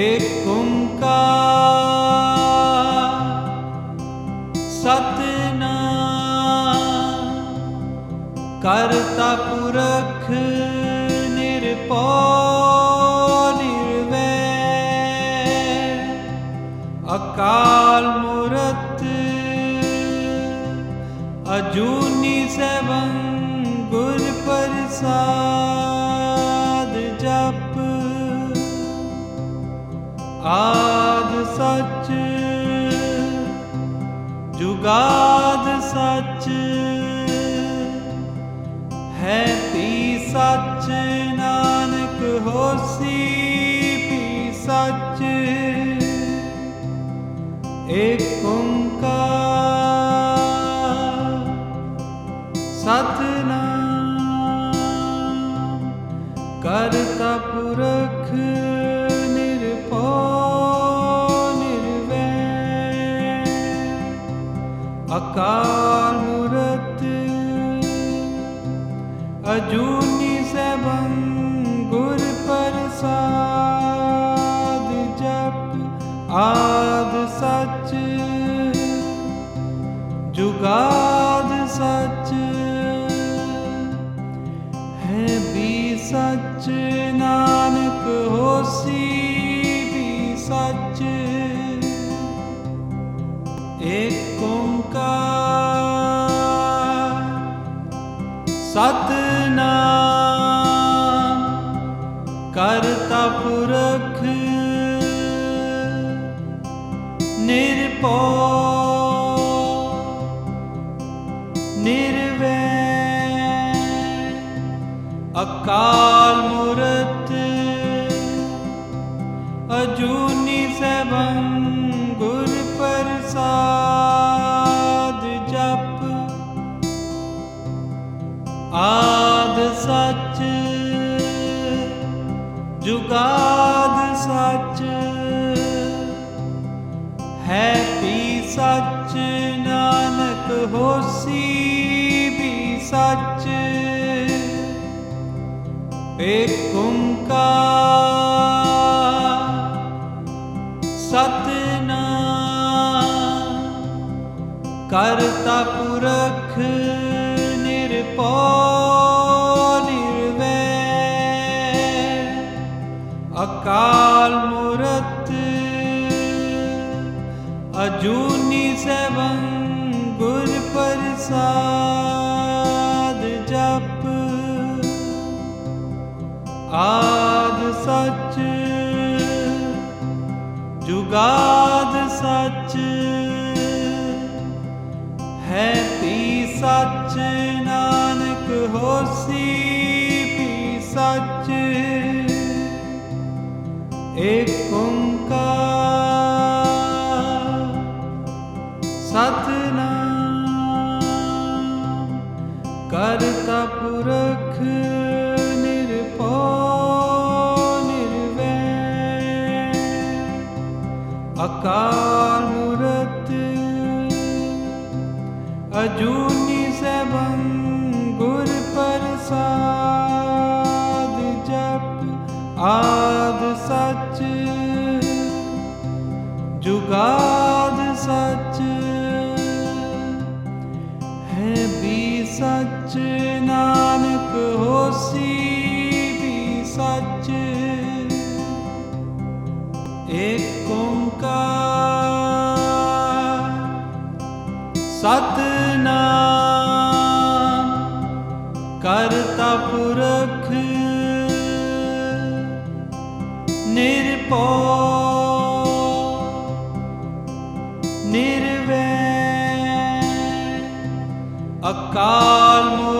ਏਕ ਓੰਕਾਰ। ਸਤਨਾਮ। ਕਰਤਾ ਨਾਨਕ ਹੋਸੀ ਵੀ ਸੱਚ। ਏਕ ਓੰਕਾਰ। ਸਤਨਾਮ ਕਰਤਾ ਪੁਰਖ ਨਿਰਭਉ ਨਿਰਵੈਰ ਅਕਾਲ ਮੂਰਤ one. ਅਕਾਲ ਮੂਰਤ, ਅਜੂਨੀ ਸਵੰ ਗੁਰ ਪ੍ਰਸਾਦ ਜਪ। ਆਦ ਸੱਚ, ਜੁਗਾਦ ਸੱਚ, ਹੈ ਤੀ ਸੱਚ ਨਾਨਕ ਹੋਸੀ। ਏਕ ਓੰਕਾਰ। ਸਤਿ ਸੀ ਵੀ ਸੱਚ। ਏਕ ਓੰਕਾਰ। ਸਤਨਾਮ ਕਰਤਾ ਪੁਰਖ। ਨਿਰਭਉ ਨਿਰਵੈਰ। ਅਕਾਲ ਮੂਰਤ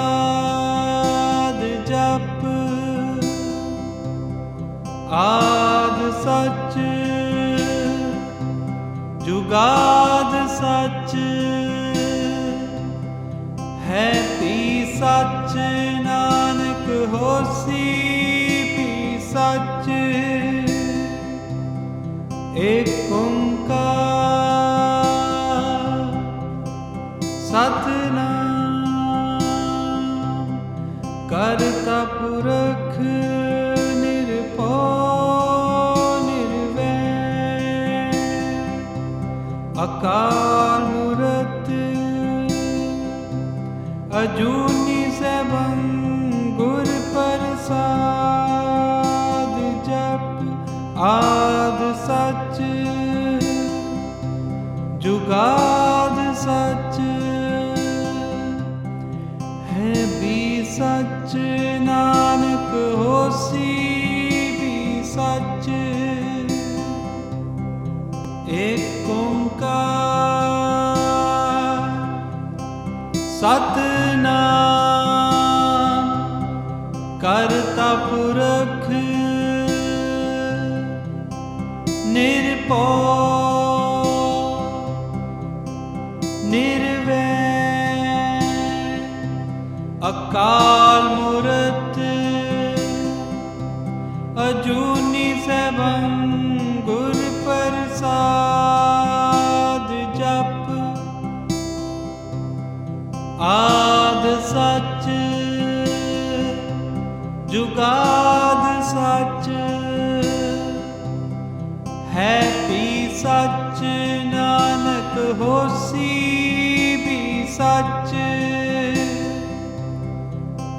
ਆਦ ਸੱਚ, ਜੁਗਾਦ ਸੱਚ, ਹੈ ਪੀ ਸੱਚ, ਨਾਨਕ ਹੋਸੀ ਪੀ ਸੱਚ। ਏਕ ਓੰਕਾਰ, ਸਤਨਾਮ, ਕਰਤਾ ਪੁਰਖ ਅਕਾਲ ਮੂਰਤ ਅਜੂਨੀ ਸੈਭੰ ਗੁਰ ਪ੍ਰਸਾਦ ਜਪ ਆਦ ਸੱਚ ਜੁਗਾਦ ਸੱਚ ਹੈ ਵੀ ਸੱਚ। ਅਕਾਲ ਮੂਰਤ ਅਜੂਨੀ ਸੈਭੰ ਗੁਰ ਪ੍ਰਸਾਦ ਜਪ। ਆਦ ਸੱਚ, ਜੁਗਾਦ ਸੱਚ, ਹੈ ਪੀ ਸੱਚ ਨਾਨਕ ਹੋਸੀ।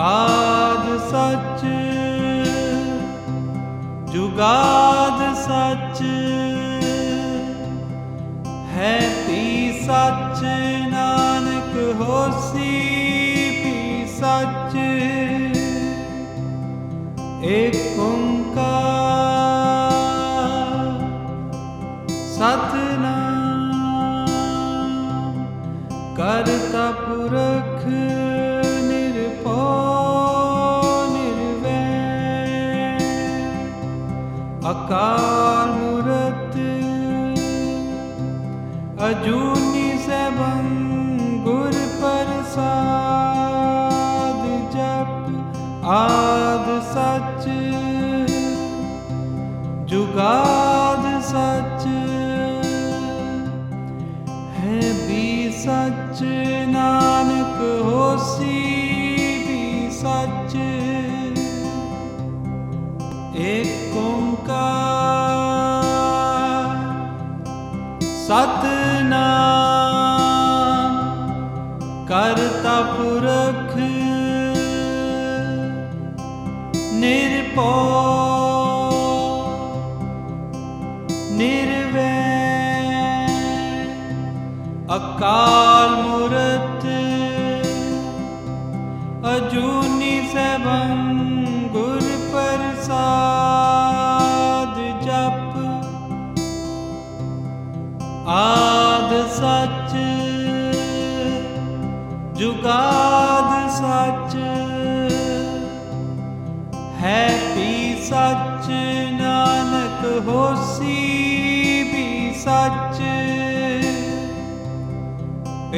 ਆਦ ਸੱਚ, ਜੁਗਾਦ ਸੱਚ, ਹੈ ਪੀ ਸੱਚ, ਨਾਨਕ ਹੋਸੀ ਪੀ ਸੱਚ। ਏਕ ਓੰਕਾਰ, ਸਤਨਾਮ, ਕਰਤਾ ਪੁਰਖ ਅਕਾਲ ਮੂਰਤ ਅਜੂਨੀ ਸੈਭੰ ਗੁਰ ਪ੍ਰਸਾਦ ਜਪ ਆਦ ਸੱਚ ਜੁਗਾ ਅਕਾਲ ਮੂਰਤ ਅਜੂਨੀ ਸੈਭੰ ਗੁਰ ਪ੍ਰਸਾਦ ਜਪ। ਆਦ ਸੱਚ, ਜੁਗਾਦ ਸੱਚ, ਹੈ ਪੀ ਸੱਚ ਨਾਨਕ ਹੋਸੀ ਵੀ ਸੱਚ?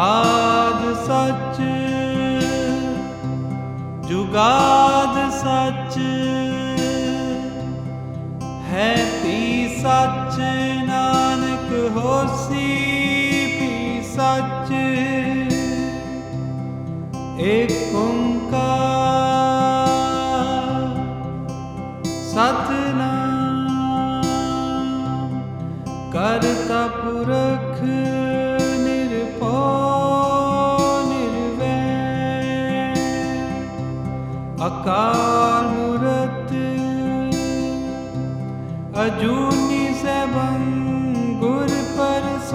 ਆਦ ਸੱਚ, ਜੁਗਾਦ ਸੱਚ, ਹੈ ਪੀ ਸੱਚ, ਨਾਨਕ ਹੋਸੀ ਪੀ ਸੱਚ। ਏਕ ਓੰਕਾਰ, ਸਤਨਾਮ, ਕਰਤਾ ਪੁਰਖ ਅਕਾਲ ਮੂਰਤ ਅਜੂਨੀ ਸੈਭੰ ਗੁਰ ਪ੍ਰਸਾਦ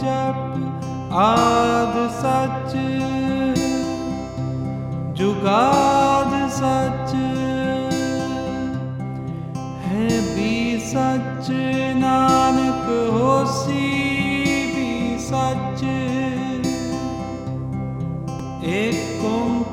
ਜਪ ਆਦ ਸੱਚ ਜੁਗਾਦ ਸੱਚ ਹੈ ਵੀ ਸੱਚ ਨਾਨਕ ਹੋਸੀ ਵੀ ਸੱਚ ਏਕ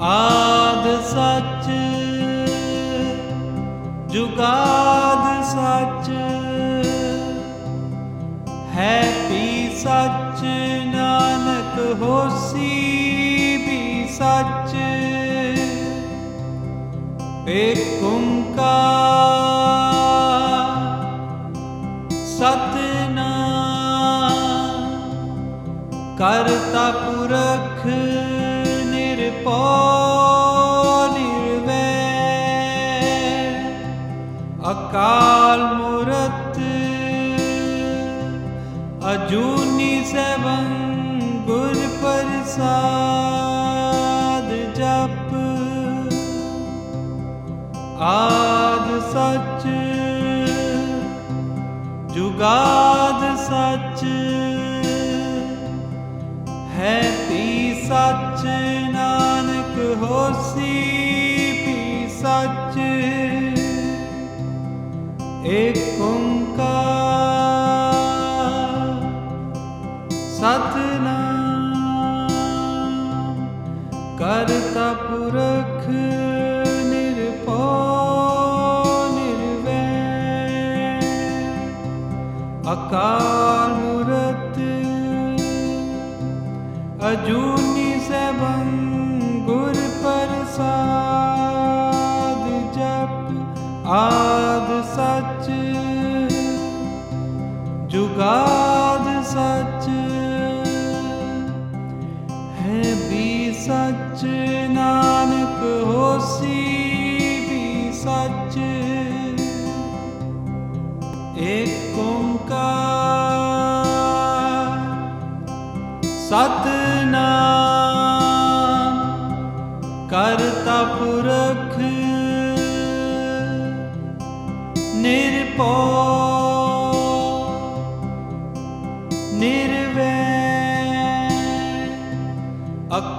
ਆਦ ਸੱਚ, ਜੁਗਾਦ ਸੱਚ, ਹੈ ਪੀ ਸੱਚ, ਨਾਨਕ ਹੋਸੀ ਵੀ ਸੱਚ। ਏਕ ਓੰਕਾਰ, ਸਤਨਾਮ ਕਰਤਾ ਅਕਾਲ ਮੂਰਤ ਅਜੂਨੀ ਸੈਭੰ ਗੁਰ ਪ੍ਰਸਾਦ ਜਪ ਆਦ ਸੱਚ ਜੁਗਾਦ ਸੱਚ ਹੈ ਪੀ ਸੱਚ ਨਾਨਕ ਹੋਸੀ ਏਕ ਓੰਕਾਰ ਸਤਨਾਮ ਕਰਤਾ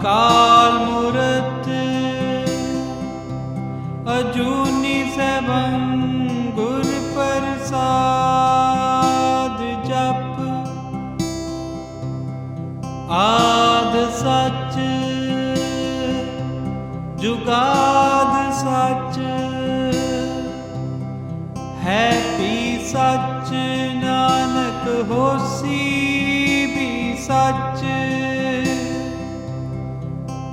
ਅਕਾਲ ਮੂਰਤ ਅਜੂਨੀ ਸੈਭੰ ਗੁਰ ਪ੍ਰਸਾਦ ਜਪ। ਆਦ ਸੱਚ ਜੁਗਾਦ ਸੱਚ ਹੈ ਪੀ ਸੱਚ ਨਾਨਕ ਹੋਸੀ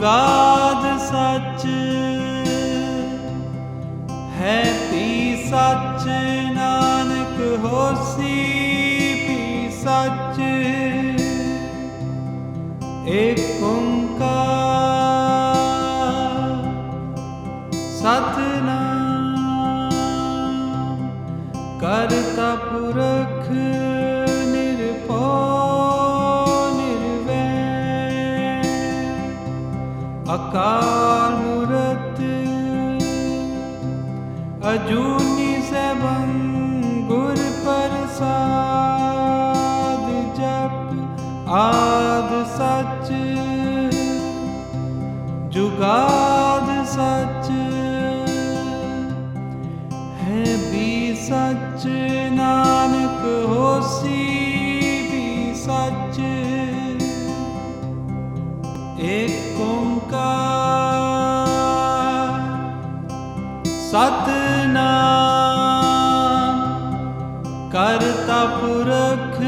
ਜੁਗਾਦ ਸੱਚ ਹੈ ਪੀ ਸੱਚ ਨਾਨਕ ਹੋਸੀ ਪੀ ਸੱਚ। ਏਕ ਓੰਕਾਰ ਸਤਨਾਮ ਕਰਤਾ ਪੁਰਖ ਅਕਾਲ ਮੂਰਤ ਅਜੂਨੀ ਸੈਭੰ ਗੁਰ ਪ੍ਰਸਾਦ ਜਪ ਆਦ ਸੱਚ ਜੁਗਾਦ ਸੱਚ ਹੈ ਵੀ ਸੱਚ ਨਾਨਕ ਹੋਸੀ ਵੀ ਸੱਚ ਏਕ ਓੰਕਾਰ ਸਤਨਾਮ ਕਰਤਾ ਪੁਰਖ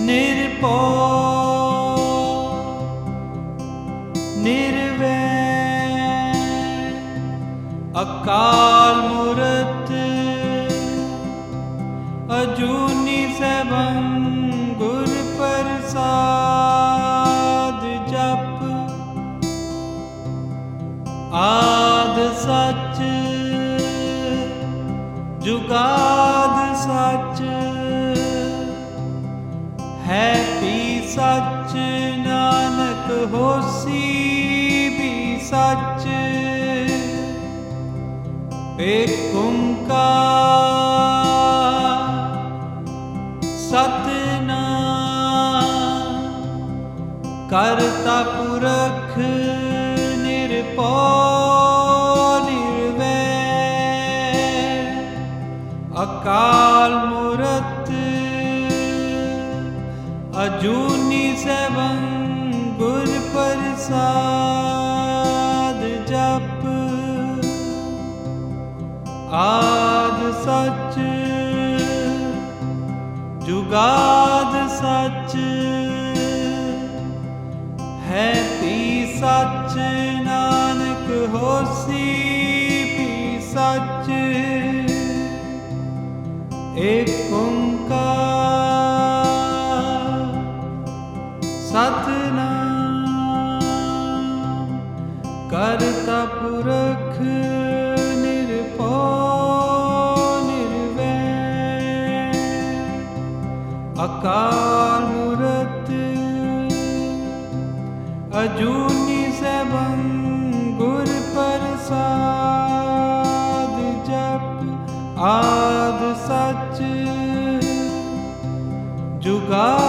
ਨਿਰਭਉ ਨਿਰਵੈਰ ਅਕਾਲ ਸੱਚ, ਜੁਗਾਦ ਸੱਚ। ਹੈ ਪੀ ਸੱਚ, ਨਾਨਕ ਹੋਸੀ ਵੀ ਸੱਚ। ਏਕ ਓੰਕਾਰ ਸਤਨਾਮ, ਕਰਤਾ ਪੁਰਖ ਅਜੂਨੀ ਸੈਭੰ ਗੁਰ ਪ੍ਰਸਾਦ ਜਪ। ਆਦ ਸੱਚ, ਜੁਗਾਦ ਸੱਚ, ਹੈ ਪੀ ਸੱਚ ਨਾਨਕ ਹੋਸੀ ਪੀ ਸੱਚ। ਏਕ ਓੰਕਾਰ ਪੁਰਖ ਨਿਰਭਉ ਨਿਰਵੈਰ। ਅਕਾਲ ਮੂਰਤ ਅਜੂਨੀ ਸੈਭੰ ਗੁਰ ਪ੍ਰਸਾਦ ਜਪ ਆਦ ਸੱਚ ਜੁਗਾ